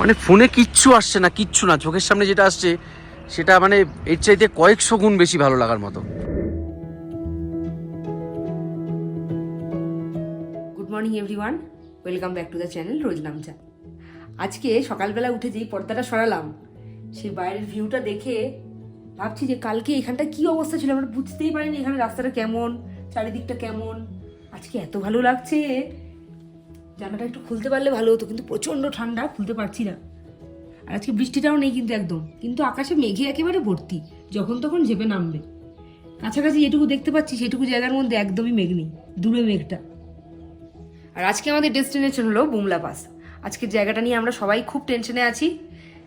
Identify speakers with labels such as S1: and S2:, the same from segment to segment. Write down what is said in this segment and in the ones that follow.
S1: মানে ফোনে কিচ্ছু আসছে না, কিচ্ছু না, চোখের সামনে যেটা আসছে, সেটা মানে এর চাইতে কয়েকশো গুণ বেশি ভালো লাগার মতো।
S2: Good morning everyone welcome back to the channel রোজ নামচা আজকে সকালবেলা উঠে যেই পর্দাটা সরালাম সেই বাইরের ভিউটা দেখে ভাবছি যে কালকে এখানটা কি অবস্থা ছিল? আমরা বুঝতেই পারিনি এখানে রাস্তাটা কেমন, চারিদিকটা কেমন। আজকে এত ভালো লাগছে। জানাটা একটু খুলতে পারলে ভালো হতো, কিন্তু প্রচণ্ড ঠান্ডা, খুলতে পারছি না। আর আজকে বৃষ্টিটাও নেই কিন্তু একদম, কিন্তু আকাশে মেঘে একেবারে ভর্তি, যখন তখন ঝেপে নামবে। কাছাকাছি যেটুকু দেখতে পাচ্ছি, সেটুকু জায়গার মধ্যে একদমই মেঘ নেই, দূরে মেঘটা। আর আজকে আমাদের ডেস্টিনেশন হলো বুমলা পাস। আজকের জায়গাটা নিয়ে আমরা সবাই খুব টেনশনে আছি।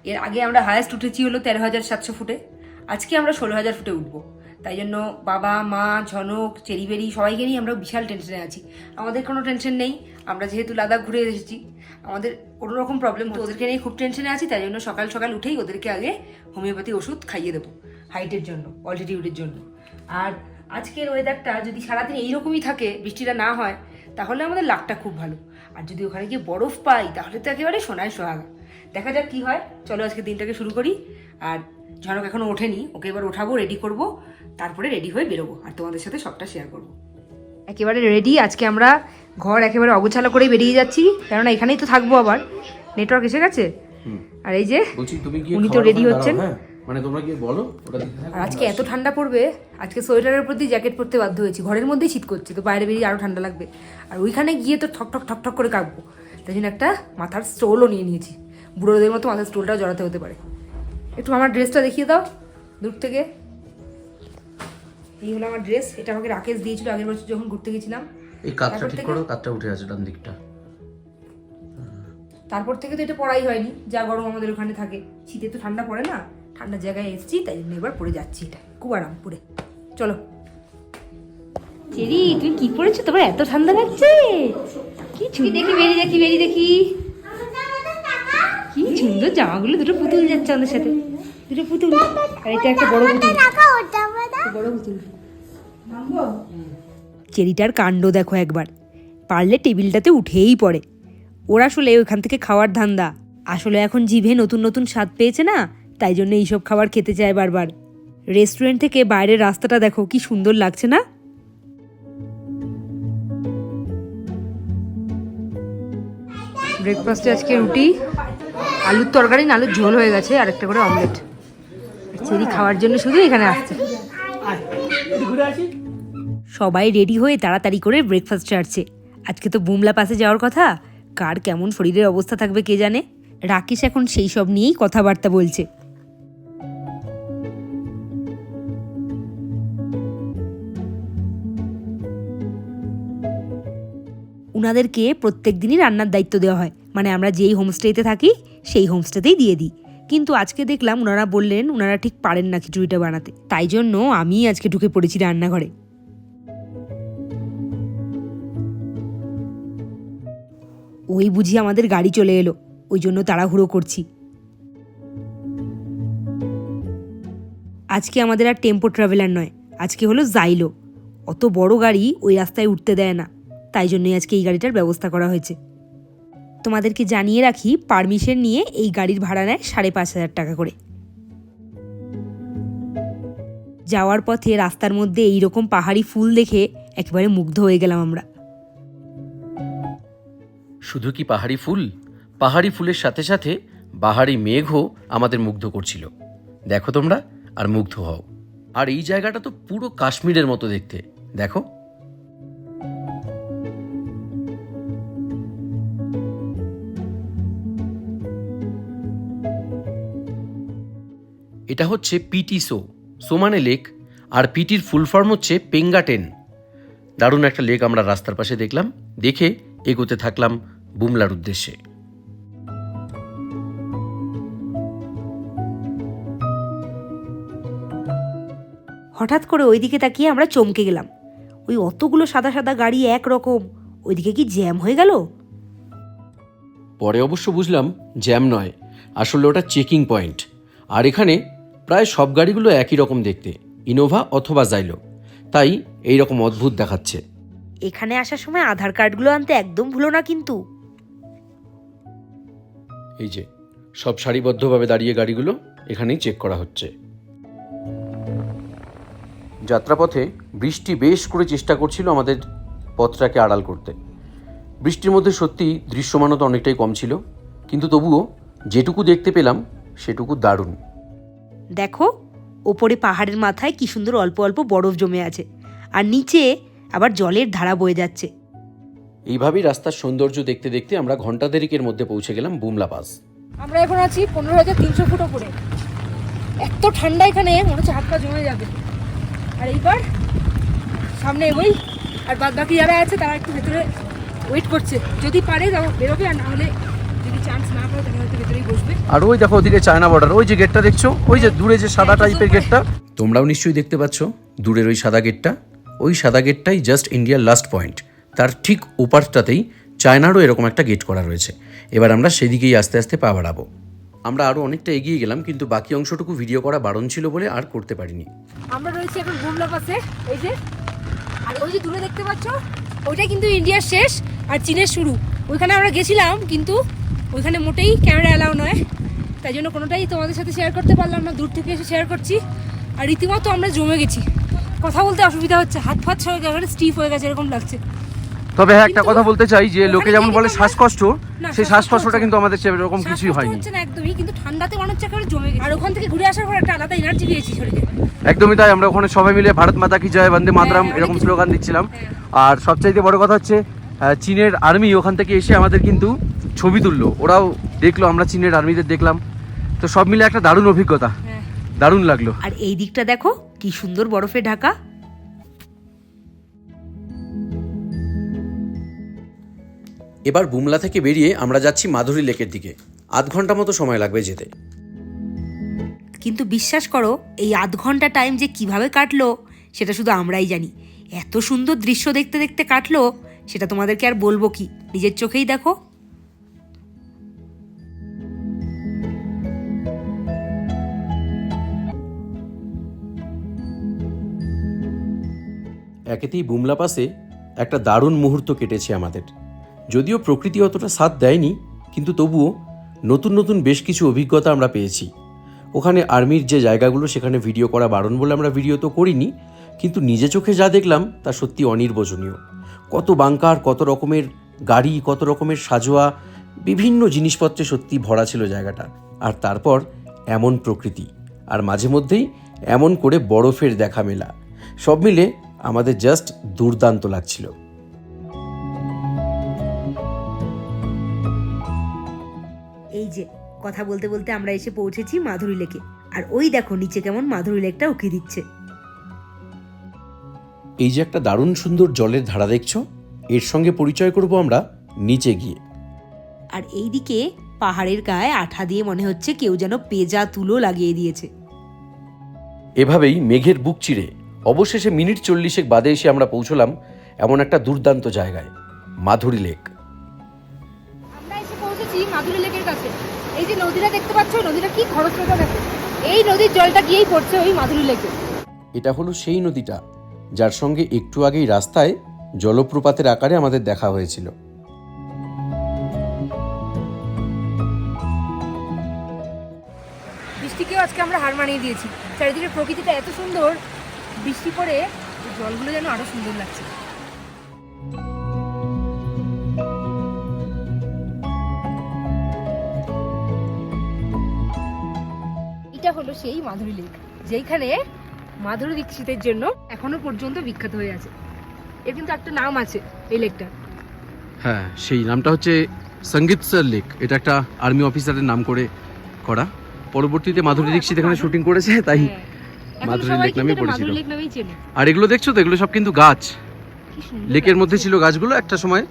S2: এর আগে আমরা হায়েস্ট উঠেছি হলো তেরো হাজার সাতশো ফুটে। আজকে আমরা ষোলো হাজার ফুটে উঠবো। তাই জন্য বাবা, মা, ঝনক, চেরিবেরি সবাইকে নিয়ে আমরা বিশাল টেনশনে আছি। আমাদের কোনো টেনশন নেই, আমরা যেহেতু লাদাখ ঘুরে এসেছি, আমাদের কোনো রকম প্রবলেম তো ওদেরকে নিয়ে খুব টেনশনে আছি, তাই জন্য সকাল সকাল উঠেই ওদেরকে আগে হোমিওপ্যাথি ওষুধ খাইয়ে দেবো হাইটের জন্য অল্টিটিউডের জন্য। আর আজকের ওয়েদারটা যদি সারাদিন এইরকমই থাকে, বৃষ্টিটা না হয়, তাহলে আমাদের লাকটা খুব ভালো। আর যদি ওখানে গিয়ে বরফ পাই, তাহলে তো একেবারে সোনায় সোহাগা। দেখা যাক কি হয়, চলো আজকে দিনটাকে শুরু করি। আর ঝনক এখনও ওঠেনি ওকে এবার ওঠাবো রেডি করব তারপরে রেডি হয়ে বেরোবো আর তোমাদের সাথে সবটা শেয়ার করব। একেবারে রেডি আজকে আমরা ঘর একেবারে অগোছালো করেই বেরিয়ে যাচ্ছি কেননা এখানেই তো থাকব আবার। নেটওয়ার্ক এসে গেছে? আর এই যে
S1: বলছি তুমি কি
S2: উনি তো রেডি হচ্ছেন।
S1: মানে তোমরা কি বলো
S2: আর আজকে এত ঠান্ডা পড়বে আজকে সোয়েটারের প্রতি জ্যাকেট পরতে বাধ্য হয়েছি ঘরের মধ্যেই শীত করছে তো বাইরে বেরিয়ে আরও ঠান্ডা লাগবে। আর ওইখানে গিয়ে তো ঠক ঠক ঠক ঠক করে কাঁপবো। তাই জন্য একটা মাথার স্টোলও নিয়ে নিয়েছি। বুড়োদের মতো মাথার স্টোলটাও জড়াতে হতে পারে। একটু আমার ড্রেসটা দেখিয়ে দাও দূর থেকে। এই হলো আমার ড্রেস এটা আমাকে রাকেশ দিয়েছিল আগের বছর যখন ঘুরতে গেছিলাম।
S1: এই কাতটা
S2: তারপর
S1: ঠিক
S2: থেকে-
S1: করো কাতটা উঠে আছে ডান দিকটা।
S2: তারপর থেকে তো এটা পড়াই হয়নি যা গরম আমাদের ওখানে থাকে। শীতে তো ঠান্ডা পড়ে না ঠান্ডা জায়গায় এসেছি তাই জন্য এবার পরে যাচ্ছি এটা খুব আরাম পরে চলো। চেরি তুমি কি পরেছো তোমার এত ঠান্ডা লাগছে। কি দেখি বেরিয়ে দেখি বেরিয়ে দেখি। সুন্দর জামাগুলো দুটো পুতুল যাচ্ছে আমাদের সাথে। দুটো পুতুল। এটা একটা বড় পুতুল। বড় পুতুল। চেরিটার কাণ্ড দেখো একবার। পারলে টেবিলটাতে উঠেই পড়ে। ওরা আসলে ওখান থেকে খাওয়ার ধান্দা। আসলে এখন জিভে নতুন নতুন স্বাদ পেয়েছে না? তাই জন্য এইসব খাবার খেতে চায় বারবার। রেস্টুরেন্ট থেকে বাইরের রাস্তাটা দেখো, কি সুন্দর লাগছে না? ব্রেকফাস্টে আজকে রুটি। আলুর তরকারি না আলুর ঝোল হয়ে গেছে আর একটা করে অমলেট চেরি খাওয়ার জন্য শুধু এখানে আসছে। সবাই রেডি হয়ে তাড়াতাড়ি করে ব্রেকফাস্ট ছাড়ছে। আজকে তো বুমলা পাশে যাওয়ার কথা। কার কেমন শরীরের অবস্থা থাকবে কে জানে? রাকেশ এখন সেই সব নিয়েই কথাবার্তা বলছে। উনাদেরকে প্রত্যেক দিনই রান্নার দায়িত্ব দেওয়া হয়। মানে আমরা যেই হোমস্টেতে থাকি, সেই হোমস্টেতেই দিয়ে দিই। কিন্তু আজকে দেখলাম ওনারা বললেন ওনারা ঠিক পারেন না খিচুড়িটা বানাতে। তাই জন্য আমি আজকে ঢুকে পড়েছি রান্নাঘরে। ওই বুঝি আমাদের গাড়ি চলে এলো, ওই জন্য তাড়াহুড়ো করছি। আজকে আমাদের আর টেম্পো ট্রাভেলার নয়, আজকে হলো জাইলো অত বড় গাড়ি ওই রাস্তায় উঠতে দেয় না, তাই জন্যই আজকে এই গাড়িটার ব্যবস্থা করা হয়েছে। তোমাদেরকে জানিয়ে রাখি পারমিশন নিয়ে এই গাড়ির ভাড়া নেয় সাড়ে পাঁচ হাজার টাকা করে। যাওয়ার পথে রাস্তার মধ্যে এই রকম পাহাড়ি ফুল দেখে একেবারে মুগ্ধ হয়ে গেলাম আমরা।
S1: শুধু কি পাহাড়ি ফুল? পাহাড়ি ফুলের সাথে সাথে বাহারি মেঘও আমাদের মুগ্ধ করছিল। দেখো তোমরা, আর মুগ্ধ হও। আর এই জায়গাটা তো পুরো কাশ্মীরের মতো দেখতে। দেখো। এটা হচ্ছে পিটি সো সো মানে লেক আর পিটির ফুল ফর্ম হচ্ছে পেঙ্গাটেন দারুণ একটা লেক আমরা রাস্তার পাশে দেখলাম। দেখে এগোতে থাকলাম বুমলার উদ্দেশ্যে।
S2: হঠাৎ করে ওইদিকে তাকিয়ে আমরা চমকে গেলাম। ওই অতগুলো সাদা সাদা গাড়ি একরকম। ওইদিকে কি জ্যাম হয়ে গেল?
S1: পরে অবশ্য বুঝলাম জ্যাম নয়। আসলে ওটা চেকিং পয়েন্ট আর এখানে প্রায় সব গাড়িগুলো একই রকম দেখতে ইনোভা অথবা জাইলো তাই এই রকম অদ্ভুত দেখাচ্ছে।
S2: এখানে আসার সময় আধার কার্ডগুলো আনতে একদম ভুলো না কিন্তু।
S1: এই যে সব সারিবদ্ধভাবে দাঁড়িয়ে গাড়িগুলো এখানেই চেক করা হচ্ছে। যাত্রাপথে বৃষ্টি বেশ করে চেষ্টা করছিল আমাদের পথটাকে আড়াল করতে। বৃষ্টির মধ্যে সত্যি দৃশ্যমানতা অনেকটাই কম ছিল কিন্তু তবুও যেটুকু দেখতে পেলাম সেটুকু দারুণ।
S2: দেখো ওপরে পাহাড়ের মাথায় কি সুন্দর অল্প অল্প বরফ জমে আছে আর নিচে আবার জলের ধারা বয়ে যাচ্ছে।
S1: এইভাবেই রাস্তার সৌন্দর্য দেখতে দেখতে আমরা ঘণ্টা দেরিকের মধ্যে পৌঁছে গেলাম বুমলা পাস
S2: আমরা এখন আছি পনেরো হাজার তিনশো ফুট ওপরে। এত ঠান্ডা এখানে মনে হচ্ছে হাত পা জমে যাবে। আর এইবার সামনে এগোই আর বাদ বাকি যারা আছে তারা একটু ভেতরে ওয়েট করছে। যদি পারে তারা বেরোবে আর না হলে
S1: আর ওই দেখো ওদিকে চায়না বর্ডার ওই যে গেটটা দেখছ? ওই যে দূরে যে সাদা টাইপের গেটটা তোমরাও নিশ্চয়ই দেখতে পাচ্ছ দূরের ওই সাদা গেটটা ওই সাদা গেটটাই জাস্ট ইন্ডিয়ার লাস্ট পয়েন্ট তার ঠিক ওপারটাতেই চায়নারও এরকম একটা গেট করা রয়েছে। এবার আমরা সেদিকেই আস্তে আস্তে পা বাড়াবো। আমরা আরও অনেকটা এগিয়ে গেলাম কিন্তু বাকি অংশটুকু ভিডিও করা বারণ ছিল বলে আর করতে পারিনি।
S2: আমরা রয়েছি এখন বুমলা পাশে এই যে। আর ওই যে দূরে দেখতে পাচ্ছ ওইটা কিন্তু ইন্ডিয়ার শেষ আর চীনের শুরু। ওইখানে আমরা গেছিলাম কিন্তু ওইখানে মোটেই ক্যামেরা অ্যালাউ নয়। তাই জন্য কোনোটাই তোমাদের সাথে শেয়ার করতে পারলাম না দূর থেকে এসে শেয়ার করছি। আর রীতিমতো আমরা জমে গেছি। কথা বলতে অসুবিধা হচ্ছে হাত ফাত সব একেবারে স্টিফ হয়ে গেছে এরকম লাগছে।
S3: তবে হ্যাঁ একটা কথা বলতে চাই যে লোকে যেমন বলে শ্বাসকষ্ট সেই শ্বাসকষ্টটা কিন্তু আমাদের সেরকম কিছুই হয়নি।
S2: হচ্ছে না একদমই কিন্তু ঠান্ডাতে মনে হচ্ছে একেবারে জমে গেছে। আর ওখান থেকে ঘুরে আসার পর একটা আলাদা এনার্জি পেয়েছি শরীরে।
S3: একদমই তাই আমরা ওখানে সবাই মিলে ভারত মাতা কি জয় বন্দে মাতরম
S2: হ্যাঁ,
S3: এরকম স্লোগান দিচ্ছিলাম। আর সবচাইতে বড় কথা হচ্ছে চীনের আর্মি ওখান থেকে এসে আমাদের কিন্তু ছবি তুললো। ওরাও দেখল আমরা চীনের আর্মিদের দেখলাম। তো সব মিলে একটা দারুণ অভিজ্ঞতা।
S2: হ্যাঁ।
S3: দারুণ লাগল।
S2: আর এই দিকটা দেখো কি সুন্দর বরফে ঢাকা।
S1: এবার বুমলা থেকে বেরিয়ে আমরা যাচ্ছি মাধুরী লেকের দিকে। আধ ঘণ্টা মতো সময় লাগবে যেতে।
S2: কিন্তু বিশ্বাস করো এই আধ ঘণ্টা টাইম যে কীভাবে কাটলো সেটা শুধু আমরাই জানি। এত সুন্দর দৃশ্য দেখতে দেখতে কাটলো সেটা তোমাদেরকে আর বলব কি? নিজের চোখেই দেখো।
S1: একেতেই বুমলা পাসে একটা দারুণ মুহূর্ত কেটেছে আমাদের। যদিও প্রকৃতি অতটা সাথ দেয়নি, কিন্তু তবুও নতুন নতুন বেশ কিছু অভিজ্ঞতা আমরা পেয়েছি। ওখানে আর্মির যে জায়গাগুলো, সেখানে ভিডিও করা বারণ বলে আমরা ভিডিও তো করিনি, কিন্তু নিজে চোখে যা দেখলাম, তা সত্যি অনির্বচনীয়। কত বাঙ্কার কত রকমের গাড়ি, কত রকমের সাজোয়া, বিভিন্ন জিনিসপত্রে সত্যি ভরা ছিল জায়গাটা। আর তারপর এমন প্রকৃতি, আর মাঝে মধ্যেই এমন করে বরফের দেখা মেলা। সব মিলে আমাদের জাস্ট দুর্দান্ত লাগছিল।
S2: এই যে কথা বলতে বলতে আমরা এসে পৌঁছেছি মাধুরী লেকে। আর ওই দেখো নিচে কেমন মাধুরী লেকটা উকি দিচ্ছে।
S1: এই যে একটা দারুণ সুন্দর জলের ধারা দেখছ? এর সঙ্গে পরিচয় করব আমরা নিচে গিয়ে।
S2: আর এইদিকে পাহাড়ের গায়ে আঠা দিয়ে মনে হচ্ছে কেউ যেন পেজা তুলো লাগিয়ে দিয়েছে।
S1: এভাবেই মেঘের বুক চিরে অবশেষে মিনিট চল্লিশেক বাদে এসে আমরা পৌঁছলাম এমন একটা দুর্দান্ত জায়গায় মাধুরী লেক।
S2: আমরা এসে পৌঁছেছি মাধুরী লেকের কাছে। এই যে নদীটা দেখতে পাচ্ছ নদীটা কি খরস্রোতা দেখো। এই নদীর জলটা গিয়েই পড়ছে ওই মাধুরী লেকে।
S1: এটা হলো সেই নদীটা যার সঙ্গে একটু আগেই রাস্তায় জলপ্রপাতের আকারে আমাদের দেখা হয়েছিল।
S2: বৃষ্টিকেও আজকে আমরা হার মানিয়ে দিয়েছি। চারিদিকে প্রকৃতিটা এত সুন্দর বৃষ্টি পড়ে জলগুলো যেন আরও সুন্দর লাগছে। এটা হলো সেই মাধুরী লেক যেখানে মাধুরী দীক্ষিতের জন্য এখনও পর্যন্ত বিখ্যাত হয়ে আছে। এর কিন্তু একটা নাম আছে এই লেকটা
S3: হ্যাঁ সেই নামটা হচ্ছে সঙ্গীতসর লেক। এটা একটা আর্মি অফিসারের নাম করে করা। পরবর্তীতে মাধুরী দীক্ষিত এখানে শুটিং করেছে তাই
S2: হ্যাঁ।
S3: মাধুরী লেক
S2: এটা
S3: পরিচিত। আর এগুলো দেখছ তো? এগুলো সব কিন্তু গাছ। লেকের মধ্যে ছিল গাছগুলো একটা সময়।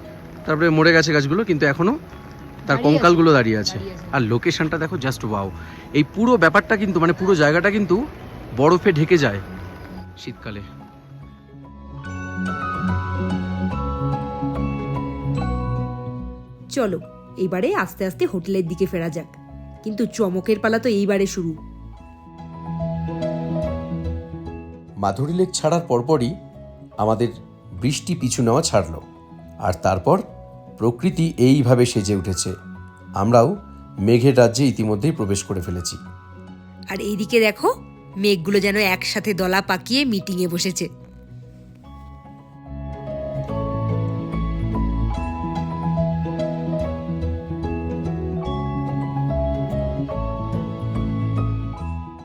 S3: তারপরে মরে গেছে গাছগুলো কিন্তু এখনও তার কঙ্কালগুলো দাঁড়িয়ে আছে।
S2: দাঁড়িয়ে আছে।
S3: আর লোকেশনটা দেখো জাস্ট ওয়াও এই পুরো ব্যাপারটা কিন্তু মানে পুরো জায়গাটা কিন্তু বরফে ঢেকে যায় শীতকালে।
S2: চলো এবারে আস্তে আস্তে হোটেলের দিকে ফেরা যাক। কিন্তু চমকের পালা তো এইবারে শুরু।
S1: মাধুরী লেক ছাড়ার পরপরই আমাদের বৃষ্টি পিছু নেওয়া ছাড়লো। আর তারপর প্রকৃতি এইভাবে সেজে উঠেছে। আমরাও
S4: মেঘের রাজ্যে ইতিমধ্যেই প্রবেশ করে ফেলেছি।
S2: আর এইদিকে দেখো মেঘগুলো যেন একসাথে দলা পাকিয়ে মিটিংয়ে বসেছে।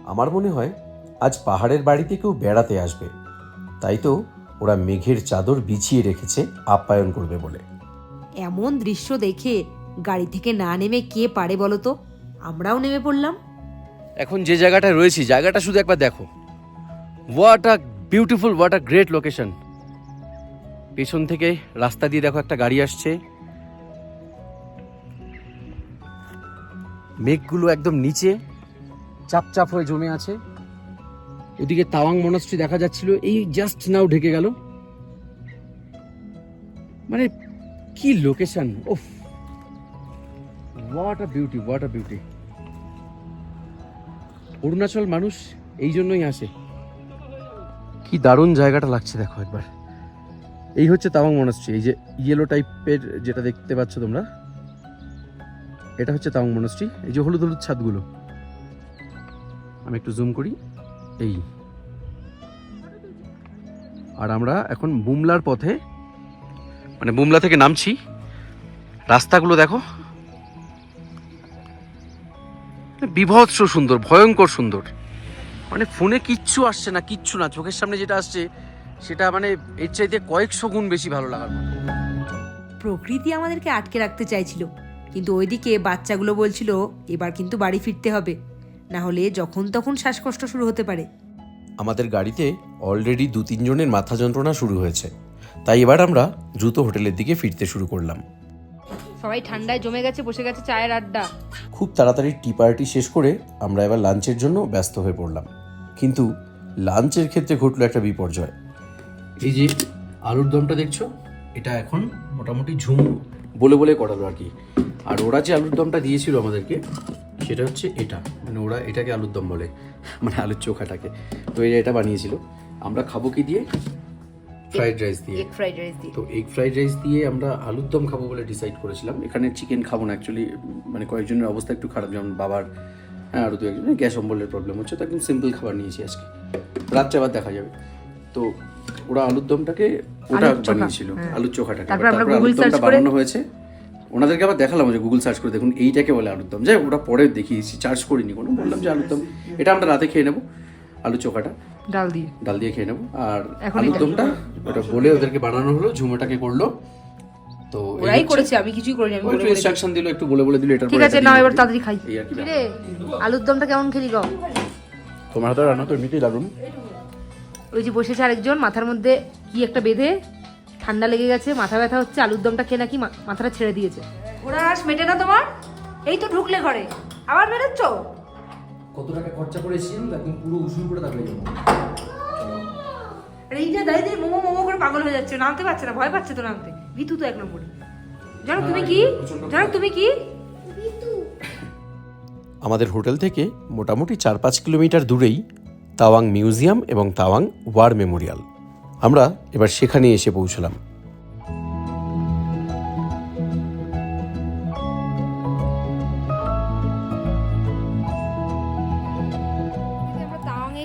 S4: আমার মনে হয় আজ পাহাড়ের বাড়িতে কেউ বেড়াতে আসবে। তাই তো ওরা মেঘের চাদর বিছিয়ে রেখেছে আপ্যায়ন করবে বলে।
S2: এমন দৃশ্য দেখে গাড়ি থেকে না নেমে কে পারে বলো তো? আমরাও নেমে পড়লাম।
S1: এখন যে জায়গাটা রয়েছি জায়গাটা শুধু একবার দেখো। What a beautiful what a great location পেছন থেকে রাস্তা দিয়ে দেখো একটা গাড়ি আসছে। মেঘগুলো একদম নিচে চাপ চাপ হয়ে জমে আছে। ওদিকে তাওয়াং মনস্ট্রি দেখা যাচ্ছিল, এই জাস্ট নাও ঢেকে গেল। মানে কি location of what a beauty what a beauty Arunachal মানুষ এই জন্যই আসে। কি দারুণ জায়গাটা লাগছে দেখো একবার। এই হচ্ছে তাওয়াং মনাস্ট্রি এই যে ইয়েলো টাইপের যেটা দেখতে পাচ্ছ তোমরা, এটা হচ্ছে তাওয়াং মনাস্ট্রি এই যে হলুদ হলুদ ছাদগুলো। আমি একটু জুম করি। এই। আর আমরা এখন বুমলার পথে মানে বুমলা থেকে নামছি। রাস্তাগুলো দেখো। বিভৎস সুন্দর, ভয়ঙ্কর সুন্দর। মানে ফোনে কিচ্ছু আসছে না, কিচ্ছু না। চোখের সামনে যেটা আসছে, সেটা মানে এর চাইতে কয়েকশো গুণ বেশি ভালো লাগার মতো।
S2: প্রকৃতি আমাদেরকে আটকে রাখতে চাইছিল। কিন্তু ওইদিকে বাচ্চাগুলো বলছিল, এবার কিন্তু বাড়ি ফিরতে হবে। না হলে যখন তখন শ্বাসকষ্ট শুরু হতে পারে।
S4: আমাদের গাড়িতে অলরেডি দু তিনজনের মাথা যন্ত্রণা শুরু হয়েছে। তাই এবার আমরা দ্রুত হোটেলের দিকে ফিরতে শুরু করলাম।
S2: সবাই ঠান্ডায় জমে গেছে বসে গেছে চায়ের আড্ডা।
S4: খুব তাড়াতাড়ি টি পার্টি শেষ করে আমরা এবার লাঞ্চের জন্য ব্যস্ত হয়ে পড়লাম। কিন্তু লাঞ্চের ক্ষেত্রে ঘটলো একটা বিপর্যয়।
S1: এই যে আলুর দমটা দেখছ এটা এখন মোটামুটি ঝুম। বলে বলে করালো আর কি। আর ওরা যে আলুর দমটা দিয়েছিল আমাদেরকে সেটা হচ্ছে এটা। মানে ওরা এটাকে আলুর দম বলে। মানে আলুর চোখাটাকে। তো এরা এটা বানিয়েছিল। আমরা খাব কি দিয়ে? ফ্রাইড রাইস দিয়ে।
S2: এগ ফ্রাইড রাইস দিয়ে।
S1: তো এগ ফ্রাইড রাইস দিয়ে আমরা আলুর দম খাব বলে ডিসাইড করেছিলাম। এখানে চিকেন খাব না অ্যাকচুয়ালি মানে কয়েকজনের অবস্থা একটু খারাপ। যেমন বাবার হ্যাঁ আরও দু একজনের গ্যাস অম্বলের প্রবলেম হচ্ছে। তো একদম সিম্পল খাবার নিয়েছি আজকে। রাত্রে আবার দেখা যাবে। তো ওরা আলুর দমটাকে ওটা বানিয়েছিল।
S2: হ্যাঁ।
S1: আলুর চোখাটাকে।
S2: তারপর
S1: আলুর দমটা বানানো হয়েছে। ওনাদেরকে আবার দেখালাম যে গুগল সার্চ করে দেখুন এইটাকে বলে আলুর দম যাই ওটা পরে দেখিয়েছি চার্জ করিনি কোনো বললাম যে আলুর দম এটা আমরা রাতে খেয়ে নেব আলু চোখাটা।
S2: ডাল দিয়ে।
S1: ডাল দিয়ে খেয়ে নেব। আর আলুর দমটা ওটা বলে ওদেরকে বানানো হলো ঝুমোটাকে করল। তো এই
S2: ওরাই করেছে আমি কিছুই করিনি আমি
S1: একটু
S2: বলে
S1: ইনস্ট্রাকশন দিল একটু বলে বলে দিল এটার
S2: ঠিক আছে
S1: এটা
S2: না এবার তাড়াতাড়ি খাই।
S1: আর কি।
S2: রে আলুর দমটা কেমন খেলি গো?
S1: তোমার হাতে রান্না তো এমনিতেই দারুণ।
S2: ওই যে বসেছে আরেকজন মাথার মধ্যে কি একটা বেঁধে ঠান্ডা লেগে গেছে মাথা ব্যথা হচ্ছে আলুর দমটা খেয়ে নাকি মা- মাথাটা ছেড়ে দিয়েছে। ওরা আস মেটে না তোমার? এই তো ঢুকলে ঘরে। আবার বেরোচ্ছ?
S1: কত টাকা খরচা করে এসেছি একদম পুরো উসুল করে তারপরে যাব।
S2: আর এই যে দাঁড়িয়ে দাঁড়িয়ে মোমো মোমো করে পাগল হয়ে যাচ্ছে নামতে পারছে না ভয় পাচ্ছে তো নামতে। ভিতু তো এক নম্বরে। জানো তুমি কি? জানো তুমি কি?
S4: আমাদের হোটেল থেকে মোটামুটি চার পাঁচ কিলোমিটার দূরেই তাওয়াং মিউজিয়াম এবং তাওয়াং ওয়ার মেমোরিয়াল। আমরা এবার সেখানে এসে পৌঁছলাম।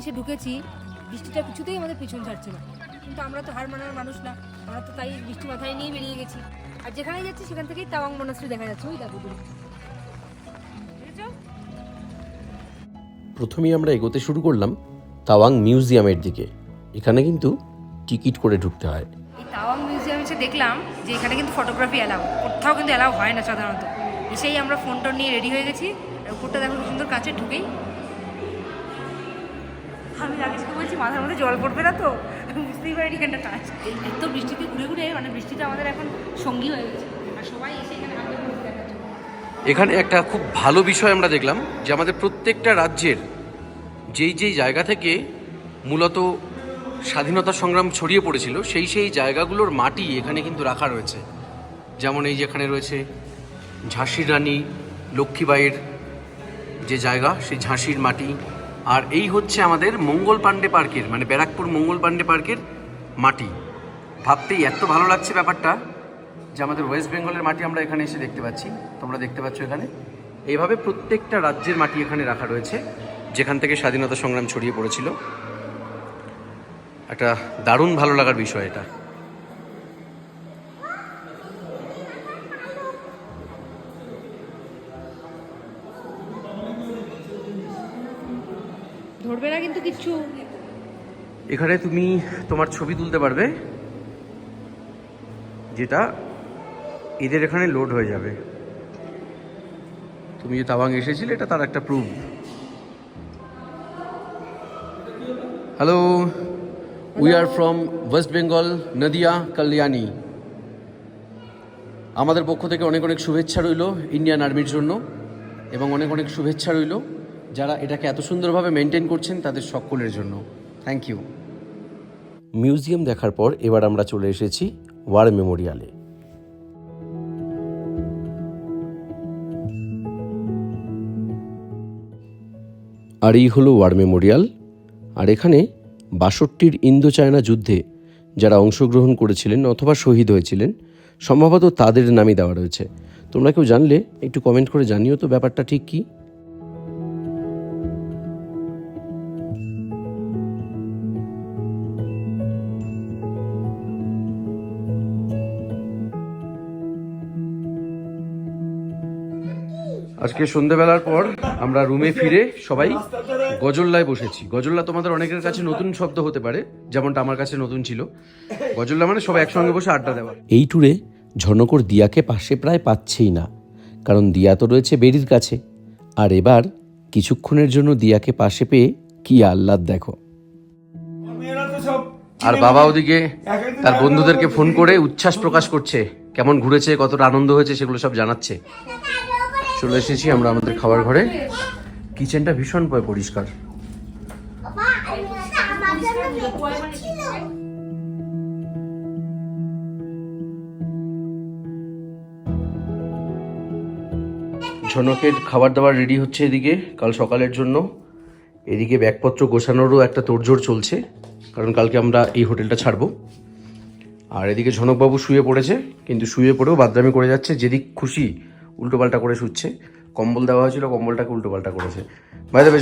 S2: এসে ঢুকেছি বৃষ্টিটা কিছুতেই আমাদের পিছন ছাড়ছে না। কিন্তু আমরা তো হার মানার মানুষ না আমরা তো তাই বৃষ্টি মাথায় নিয়ে বেরিয়ে গেছি। আর যেখানেই যাচ্ছি সেখান থেকেই তাওয়াং মনাস্ট্রি দেখা যাচ্ছে ওই দূরে
S4: প্রথমেই আমরা এগোতে শুরু করলাম তাওয়াং মিউজিয়ামের দিকে। এখানে কিন্তু টিকিট করে ঢুকতে হয়।
S2: এই তাওয়াং মিউজিয়াম এসে দেখলাম যে এখানে কিন্তু ফটোগ্রাফি অ্যালাউ কোথাও কিন্তু অ্যালাউ হয় না সাধারণত। এসেই আমরা ফোন টোন নিয়ে রেডি হয়ে গেছি আর উপরটা দেখো সুন্দর কাছে ঢুকেই আমি রাকেশকে বলছি মাথার মধ্যে জল পড়বে না তো? বুঝতেই পারিনি এখানটা টাচ এত বৃষ্টিতে ঘুরে ঘুরে মানে বৃষ্টিটা আমাদের এখন সঙ্গী হয়ে গেছে। আর সবাই এসে এখানে
S1: এখানে একটা খুব ভালো বিষয় আমরা দেখলাম যে আমাদের প্রত্যেকটা রাজ্যের যেই যেই জায়গা থেকে মূলত স্বাধীনতা সংগ্রাম ছড়িয়ে পড়েছিল, সেই সেই জায়গাগুলোর মাটি এখানে কিন্তু রাখা রয়েছে। যেমন এই যেখানে রয়েছে ঝাঁসির রানী লক্ষ্মীবাইয়ের যে জায়গা, সেই ঝাঁসির মাটি। আর এই হচ্ছে আমাদের মঙ্গল পাণ্ডে পার্কের মানে ব্যারাকপুর মঙ্গল পাণ্ডে পার্কের মাটি। ভাবতেই এত ভালো লাগছে ব্যাপারটা যে আমাদের ওয়েস্ট বেঙ্গলের মাটি আমরা এখানে এসে দেখতে পাচ্ছি। তোমরা দেখতে পাচ্ছ এখানে। এইভাবে প্রত্যেকটা রাজ্যের মাটি এখানে রাখা রয়েছে, যেখান থেকে স্বাধীনতা সংগ্রাম ছড়িয়ে পড়েছিল। একটা দারুণ ভালো লাগার বিষয় এটা।
S2: ধরবে না কিন্তু কিচ্ছু।
S1: এখানে তুমি তোমার ছবি তুলতে পারবে যেটা এদের এখানে লোড হয়ে যাবে। তুমি যে তাবাং এসেছিলে এটা তার একটা proof hello we are from West Bengal Nadia Kalyani আমাদের পক্ষ থেকে অনেক অনেক শুভেচ্ছা রইল ইন্ডিয়ান আর্মির জন্য এবং অনেক অনেক শুভেচ্ছা রইল যারা এটাকে এত সুন্দরভাবে মেনটেন করছেন তাদের সকলের জন্য। থ্যাংক ইউ মিউজিয়াম দেখার পর এবার আমরা চলে এসেছি ওয়ার মেমোরিয়ালে আর এই হলো ওয়ার মেমোরিয়াল আর এখানে বাষট্টির ইন্দো চায়না যুদ্ধে যারা অংশগ্রহণ করেছিলেন অথবা শহীদ হয়েছিলেন, সম্ভবত তাদের নামই দেওয়া রয়েছে। তোমরা কেউ জানলে একটু কমেন্ট করে জানিও তো ব্যাপারটা ঠিক কী? আজকে সন্ধেবেলার পর আমরা রুমে ফিরে সবাই গজল্লায় বসেছি। গজল্লা তোমাদের অনেকের কাছে নতুন শব্দ হতে পারে যেমনটা আমার কাছে নতুন ছিল। গজল্লা মানে সবাই একসঙ্গে বসে আড্ডা দেওয়া।
S4: এই ট্যুরে ঝনকর দিয়াকে পাশে প্রায় পাচ্ছেই না কারণ দিয়া তো রয়েছে বেরির কাছে। আর এবার কিছুক্ষণের জন্য দিয়াকে পাশে পেয়ে কি আহ্লাদ দেখো।
S1: আর বাবা ওদিকে তার বন্ধুদেরকে ফোন করে উচ্ছ্বাস প্রকাশ করছে কেমন ঘুরেছে কতটা আনন্দ হয়েছে সেগুলো সব জানাচ্ছে। চলে এসেছি আমরা আমাদের খাবার ঘরে। কিচেনটা ভীষণ পয় পরিষ্কার। ঝনকের খাবার দাবার রেডি হচ্ছে এদিকে কাল সকালের জন্য। এদিকে ব্যাগপত্র গোছানোরও একটা তোড়জোড় চলছে কারণ কালকে আমরা এই হোটেলটা ছাড়বো। আর এদিকে ঝনকবাবু শুয়ে পড়েছে কিন্তু শুয়ে পড়েও বাদরামি করে যাচ্ছে যেদিক খুশি উল্টোপাল্টা করে শুচ্ছে। কম্বল দেওয়া হয়েছিল কম্বলটাকে উল্টো পাল্টা করেছে ভাই দেবে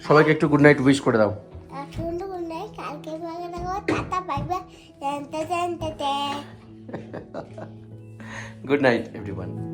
S1: সবাইকে একটু গুড নাইট উইশ করে দাও। Good night everyone